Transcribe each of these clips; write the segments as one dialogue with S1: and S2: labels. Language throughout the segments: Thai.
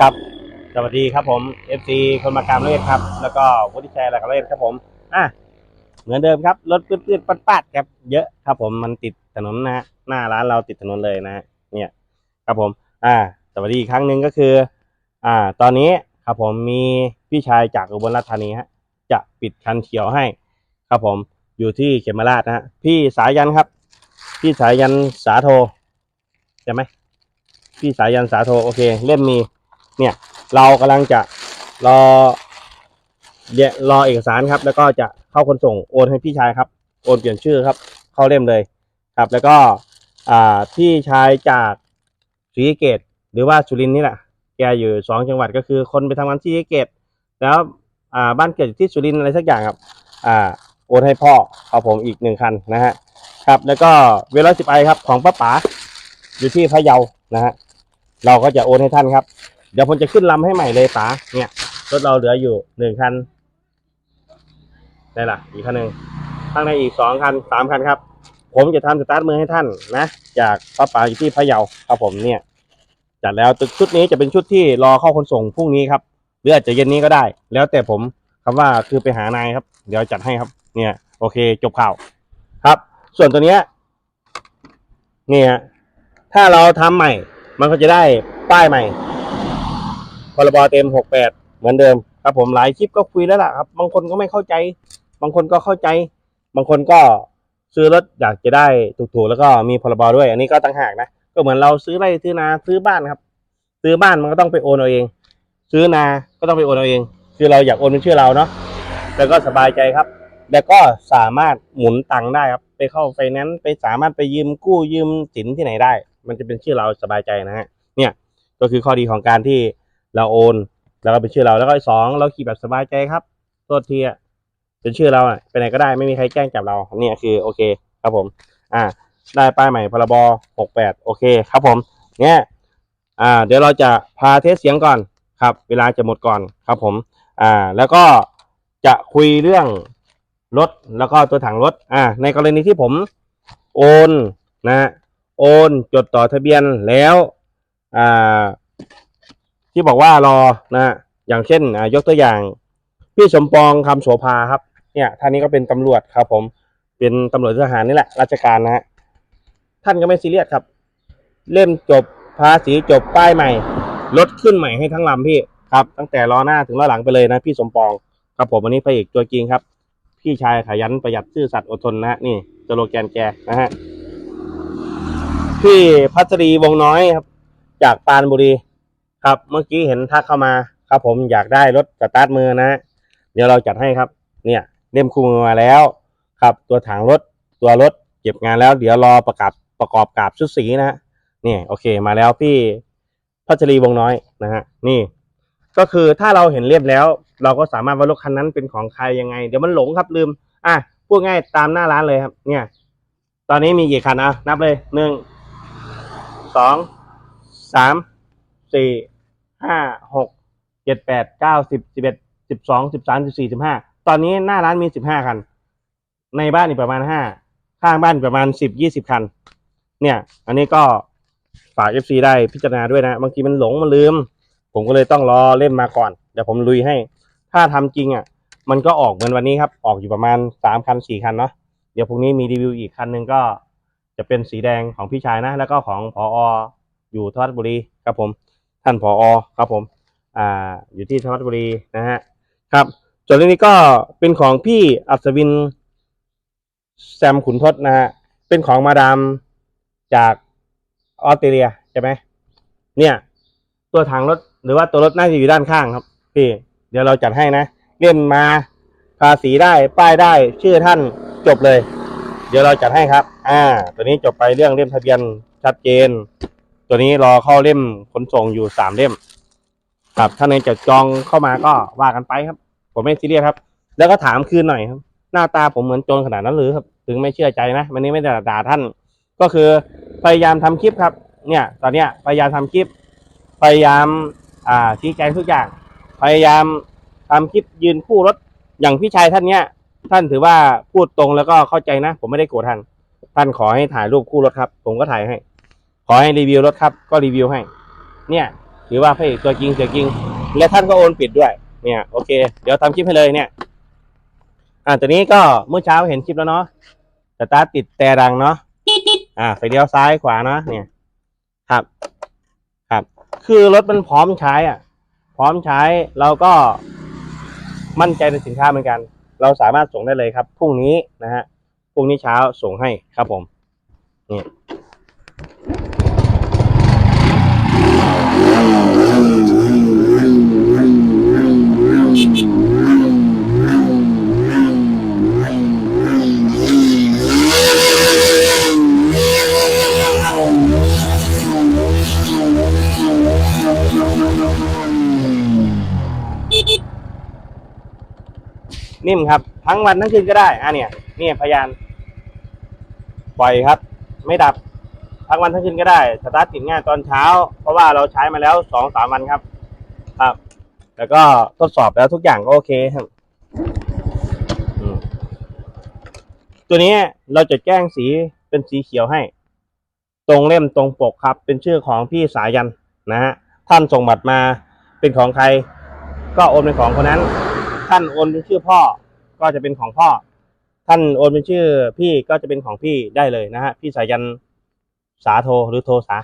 S1: ครับ สวัสดีครับผม FC คนมากามเลศครับ แล้วก็วุฒิชัยหลักเลศครับผม อะ เหมือนเดิมครับ รถปืดๆปัดๆครับ เยอะครับผม มันติดถนนนะฮะ หน้าร้านเราติดถนนเลยนะฮะ เนี่ย ครับผม อ่า สวัสดีอีกครั้งหนึ่งก็คือ อ่า ตอนนี้ครับผมมีพี่ชายจากอุบลราชธานีฮะ จะปิดคันเขียวให้ ครับผม อยู่ที่เขมราชนะฮะ พี่สายันครับ พี่สายันสาโทใช่ไหมพี่สายันสาโท โอเค เล่มมี เนี่ยเรากำลังจะรอเยรอเอกสารครับ แล้วก็จะเข้าคนส่งโอนให้พี่ชายครับ โอนเปลี่ยนชื่อครับ เข้าเล่มเลยครับ แล้วก็อ่าพี่ชายจากศรีเกตหรือว่าสุรินนี่แหละแกอยู่สองจังหวัดก็คือคนไปทำงานที่ศรีเกตแล้วอ่าบ้านเกิดอยู่ที่สุรินอะไรสักอย่างครับอ่าโอนให้พ่อครับผมอีกหนึ่งคันนะฮะครับแล้วก็เวลาสิบไอครับของป้าป๋าอยู่ที่พะเยานะฮะเราก็จะโอนให้ท่านครับ เดี๋ยวผมจะขึ้นลำให้ใหม่เลยป๋าเนี่ยรถเราเหลืออยู่หนึ่งคันได้ละอีกคันหนึ่งข้างในอีกสองคันสามคันครับ ผมจะทำสตาร์ทมือให้ท่านนะจากป้าป๋าอยู่ที่พะเยาครับผมเนี่ยจัดแล้วตึกชุดนี้จะเป็นชุดที่รอเข้าคนส่งพรุ่งนี้ครับหรืออาจจะเย็นนี้ก็ได้ แล้วแต่ผมคำว่าคือไปหานายครับ เดี๋ยวจัดให้ครับ เนี่ย โอเค จบข่าวครับ ส่วนตัวเนี้ยเนี่ยถ้าเราทำใหม่ มันก็จะได้ป้ายใหม่ รบเต็มหกแปดเหมือนเดิมครับผมหลายคลิปก็คุยแล้วล่ะครับ บางคนก็ไม่เข้าใจ บางคนก็เข้าใจ บางคนก็ซื้อรถอยากจะได้ถูกๆแล้วก็มีพรบด้วย อันนี้ก็ต่างหากนะก็เหมือนเราซื้อไร่ซื้อนาซื้อบ้านครับ ซื้อบ้านมันก็ต้องไปโอนเอาเอง ซื้อนาก็ต้องไปโอนเอาเอง คือเราอยากโอนเป็นชื่อเราเนาะแล้วก็สบายใจครับ แล้วก็สามารถหมุนตังค์ได้ครับ ไปเข้าไฟแนนซ์ไปสามารถไปยืมกู้ยืมสินที่ไหนได้ มันจะเป็นชื่อเราสบายใจนะฮะเนี่ยก็คือข้อดีของการที่ เราโอน แล้วก็เป็นชื่อเราแล้วก็สองเราขี่แบบสบายใจครับโทษทีอะเป็นชื่อเราอะไปไหนก็ได้ไม่มีใครแจ้งจับเราเนี่ยคือโอเคครับผม อ่า ได้ป้ายใหม่พรบหกแปดโอเคครับผม เนี่ยอ่า เดี๋ยวเราจะพาเทสเสียงก่อนครับ เวลาจะหมดก่อนครับผม อ่า แล้วก็จะคุยเรื่องรถแล้วก็ตัวถังรถ อ่า ในกรณีที่ผมโอนนะ โอนจดต่อทะเบียนแล้ว อ่า ที่บอกว่ารอนะอย่างเช่นยกตัวอย่าง พี่สมปองคำโสภาครับ เนี่ยท่านนี้ก็เป็นตำรวจครับ ผมเป็นตำรวจทหารนี่แหละ ราชการนะฮะท่านก็ไม่ซีเรียสครับ เล่มจบภาษีจบป้ายใหม่รถขึ้นใหม่ให้ทั้งลำพี่ครับ ตั้งแต่ล้อหน้าถึงล้อหลังไปเลยนะ พี่สมปองครับผมวันนี้พระเอกตัวจริงครับ พี่ชายขยันประหยัดซื่อสัตย์อดทนนะฮะนี่สโลแกนแกนะฮะพี่พัชรีวงน้อยครับ จากปานบุรี ครับเมื่อกี้เห็นทักเข้ามาครับผมอยากได้รถสตาร์ทมือนะ เดี๋ยวเราจัดให้ครับ เนี่ยเล่มคู่มือมาแล้วครับ ตัวถังรถตัวรถเก็บงานแล้ว เดี๋ยวรอประกาศประกอบกราบชุดสีนะฮะนี่โอเคมาแล้วพี่พัชรีวงน้อยนะฮะนี่ ก็คือถ้าเราเห็นเล่มแล้ว เราก็สามารถว่ารถคันนั้นเป็นของใครยังไง เดี๋ยวมันหลงครับลืม อะพูดง่ายตามหน้าร้านเลยครับ เนี่ย ตอนนี้มีกี่คันอะนับเลยหนึ่งสองสามสี่ ห้าหกเจ็ดแปดเก้าสิบสิบเอ็ดสิบสองสิบสามสิบสี่สิบห้าตอนนี้หน้าร้านมีสิบห้าคัน ในบ้านอีกประมาณห้าข้างบ้านประมาณสิบยี่สิบคัน เนี่ย อันนี้ก็ฝากเอฟซีได้พิจารณาด้วยนะ บางทีมันหลงมันลืม ผมก็เลยต้องรอเล่มมาก่อน เดี๋ยวผมลุยให้ ถ้าทำจริงอะ มันก็ออกเหมือนวันนี้ครับ ออกอยู่ประมาณสามคันสี่คันเนาะเดี๋ยวพรุ่งนี้มีรีวิวอีกคันหนึ่งก็จะเป็นสีแดงของพี่ชายนะ แล้วก็ของพออยู่ทวัดบุรีครับผม ท่านผออครับผมอ่าอยู่ที่ทวัดบุรีนะฮะครับส่วนเรื่องนี้ก็เป็นของพี่อัศวินแซมขุนทศนะฮะเป็นของมาดามจากออสเตรเลียใช่ไหมเนี่ย ตัวถังรถหรือว่าตัวรถน่าจะอยู่ด้านข้างครับ พี่ เดี๋ยวเราจัดให้นะเล่มมาภาษีได้ป้ายได้ชื่อท่านจบเลย เดี๋ยวเราจัดให้ครับ อ่า ตัวนี้จบไปเรื่องเล่มทะเบียนชัดเจน ตัวนี้รอเข้าเล่มขนส่งอยู่สามเล่ม ครับถ้าในจะจองเข้ามาก็ว่ากันไปครับ ผมไม่ซีเรียสครับ แล้วก็ถามคืนหน่อยครับ หน้าตาผมเหมือนโจรขนาดนั้นหรือครับ ถึงไม่เชื่อใจนะวันนี้ไม่ได้ด่าท่าน ก็คือพยายามทำคลิปครับ เนี่ย ตอนเนี้ยพยายามทำคลิป พยายาม อ่าชี้แจงทุกอย่าง พยายามทำคลิปยืนคู่รถอย่างพี่ชายท่านเนี้ยท่านถือว่าพูดตรงแล้วก็เข้าใจนะ ผมไม่ได้โกรธท่าน ท่านขอให้ถ่ายรูปคู่รถครับ ผมก็ถ่ายให้ ขอให้รีวิวรถครับ ก็รีวิวให้ เนี่ย ถือว่าพระเอกตัวจริงเสียจริง และท่านก็โอนปิดด้วย เนี่ย โอเค เดี๋ยวทำคลิปให้เลยเนี่ย อ่าตัวนี้ก็เมื่อเช้าเห็นคลิปแล้วเนาะสตาร์ทติดแต่รังเนาะ อ่าไฟเลี้ยวซ้ายขวาเนาะ เนี่ย ครับ ครับ คือรถมันพร้อมใช้อะ พร้อมใช้เราก็มั่นใจในสินค้าเหมือนกัน เราสามารถส่งได้เลยครับพรุ่งนี้นะฮะพรุ่งนี้เช้าส่งให้ครับผมนี่ นิ่มครับ ทั้งวันทั้งคืนก็ได้อะเนี่ยนี่พยาน ปล่อยครับ ไม่ดับ ทั้งวันทั้งคืนก็ได้สตาร์ทติดง่ายตอนเช้า เพราะว่าเราใช้มาแล้วสองสามวันครับ ครับ แล้วก็ทดสอบแล้วทุกอย่างก็โอเคครับตัวนี้เราจะแจ้งสีเป็นสีเขียวให้ ตรงเล่มตรงปกครับ เป็นชื่อของพี่สายันนะฮะท่านส่งบัตรมาเป็นของใคร ก็โอนเป็นของคนนั้น ท่านโอนเป็นชื่อพ่อก็จะเป็นของพ่อ ท่านโอนเป็นชื่อพี่ก็จะเป็นของพี่ได้เลยนะฮะพี่สายันสาโทหรือโทสา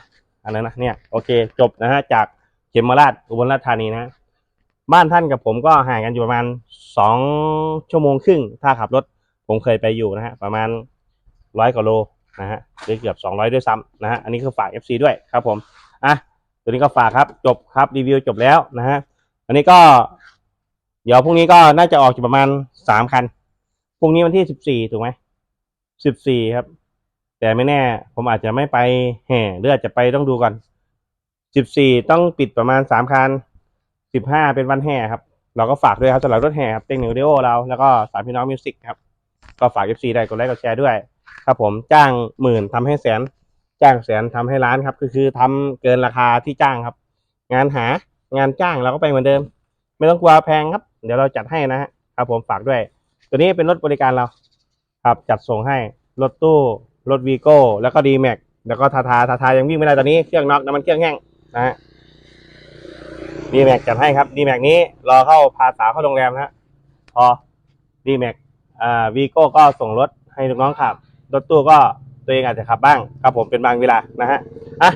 S1: อันนั้นนะเนี่ยโอเคจบนะฮะจากเขมราชอุบลราชธานีนะบ้านท่านกับผมก็ห่างกันอยู่ประมาณสองชั่วโมงครึ่งถ้าขับรถผมเคยไปอยู่นะฮะประมาณร้อยกว่าโลนะฮะหรือเกือบสองร้อยด้วยซ้ำนะฮะอันนี้คือฝาก FC ด้วยครับผมอะตัวนี้ก็ฝากครับจบครับรีวิวจบแล้วนะฮะอันนี้ก็ เดี๋ยวพรุ่งนี้ก็น่าจะออกอยู่ประมาณสามคัน พรุ่งนี้วันที่สิบสี่ถูกไหมสิบสี่ครับ แต่ไม่แน่ ผมอาจจะไม่ไปแห่หรืออาจจะไปต้องดูก่อนสิบสี่ต้องปิดประมาณสามคันสิบห้าเป็นวันแห่ครับ เราก็ฝากด้วยครับสำหรับรถแห่ครับเต็งหนึ่งเดโอเราแล้วก็สามพี่น้องมิวสิกครับ ก็ฝาก FC ได้กดไลค์กดแชร์ด้วย ครับผมจ้างหมื่นทำให้แสน จ้างแสนทำให้ล้านครับ ก็คือทำเกินราคาที่จ้างครับ งานหางานจ้างเราก็ไปเหมือนเดิม ไม่ต้องกลัวแพงครับ เดี๋ยวเราจัดให้นะฮะครับผมฝากด้วย ตัวนี้เป็นรถบริการเรา ครับจัดส่งให้รถตู้รถวีโก้แล้วก็ดีแม็กแล้วก็ทาทาทาทายังวิ่งไม่ได้ตอนนี้เครื่องน็อกน้ำมันเครื่องแห้งนะฮะดีแม็กจัดให้ครับดีแม็กนี้รอเข้าพาสาวเข้าโรงแรมนะฮะพอดีแม็กอ่าวีโก้ก็ส่งรถให้ลูกน้องขับรถตู้ก็ตัวเองอาจจะขับบ้างครับผมเป็นบางเวลานะฮะอะ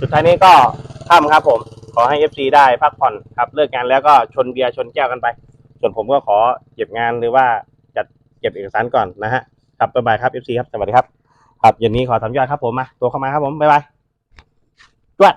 S1: สุดท้ายนี้ก็ค่ำครับผม ขอให้ FC ได้พักผ่อนครับ เลิกงานแล้วก็ชนเบียร์ชนแก้วกันไป ส่วนผมก็ขอเก็บงานหรือว่าจัดเก็บเอกสารก่อนนะฮะครับบ๊ายบายครับ FC ครับสวัสดีครับครับเย็นนี้ขอทำยอดครับผมมาตัวเข้ามาครับผมบ๊ายบายจวด